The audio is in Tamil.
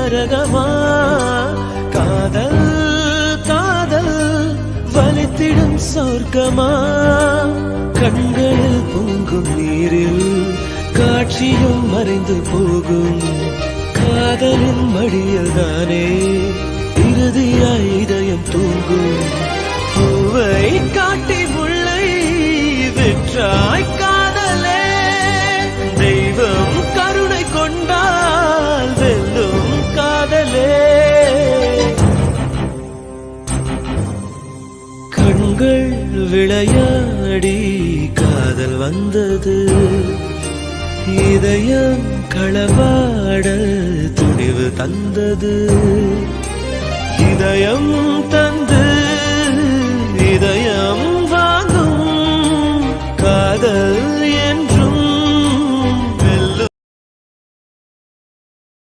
நரகமா? காதல் காதல் வலித்திடும் சொர்க்கமா? கண்களில் பொங்கும் நீரில் காட்சியும் மறைந்து போகும். காதலின் மடியில் தானே இறுதியாய் இதயம் தூங்கும். பூவை காட்டி முல்லை விற்றாய் கண்கள் விளையாடி காதல் வந்தது. இதயம் களவாட துணிவு தந்தது. இதயம் தந்து இதயம் வாங்கும் காதல் என்